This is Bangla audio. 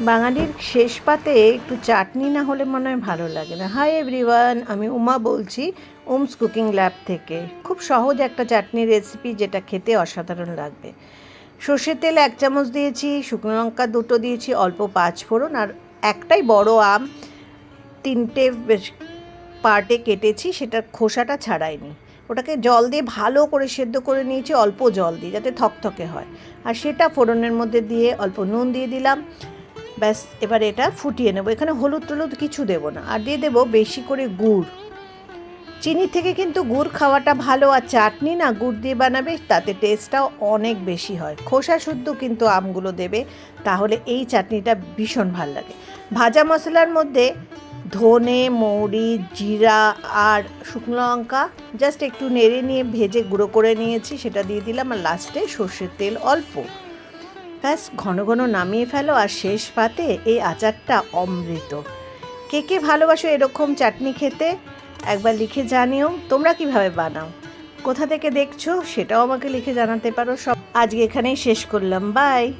বাঙালির শেষ পাতে একটু চাটনি না হলে মনে হয় ভালো লাগে না। হাই এভরিওয়ান আমি উমা বলছি ওমস কুকিং ল্যাব থেকে। খুব সহজ একটা চাটনি রেসিপি যেটা খেতে অসাধারণ লাগবে। সর্ষের তেল এক চামচ দিয়েছি, শুকনো লঙ্কা দুটো দিয়েছি, অল্প পাঁচ ফোড়ন আর একটাই বড় আম। তিনটে বেশ- পার্টে কেটেছি, সেটার খোসাটা ছাড়াইনি। ওটাকে জল দিয়ে ভালো করে সেদ্ধ করে নিয়েছি, অল্প জল দিয়ে, যাতে থকথকে হয়। আর সেটা ফোড়নের মধ্যে দিয়ে অল্প নুন দিয়ে দিলাম। ব্যাস, এবার এটা ফুটিয়ে নেব। এখানে হলুদ টলুদ কিছু দেবো না। আর দিয়ে দেবো বেশি করে গুড়। চিনি থেকে কিন্তু গুড় খাওয়াটা ভালো। আর চাটনি না গুড় দিয়ে বানাবে, তাতে টেস্টটাও অনেক বেশি হয়। খোসা শুদ্ধ কিন্তু আমগুলো দেবে। তাহলে এই চাটনিটা ভীষণ ভালো লাগে। ভাজা মশলার মধ্যে ধনে, মৌরি, জিরা আর শুকনো লঙ্কা জাস্ট একটু নেড়ে নিয়ে ভেজে গুঁড়ো করে নিয়েছি। সেটা দিয়ে দিলাম। আর লাস্টে সর্ষের তেল অল্প। ব্যাস, ঘন ঘন নামিয়ে ফেলো আর শেষ পাতে এই আচারটা অমৃত। কে কে ভালোবাসো এরকম চাটনি খেতে? একবার লিখে জানিও, তোমরা কীভাবে বানাও? কোথা থেকে দেখছ সেটাও আমাকে লিখে জানাতে পারো সব। আজকে এখানেই শেষ করলাম, বাই।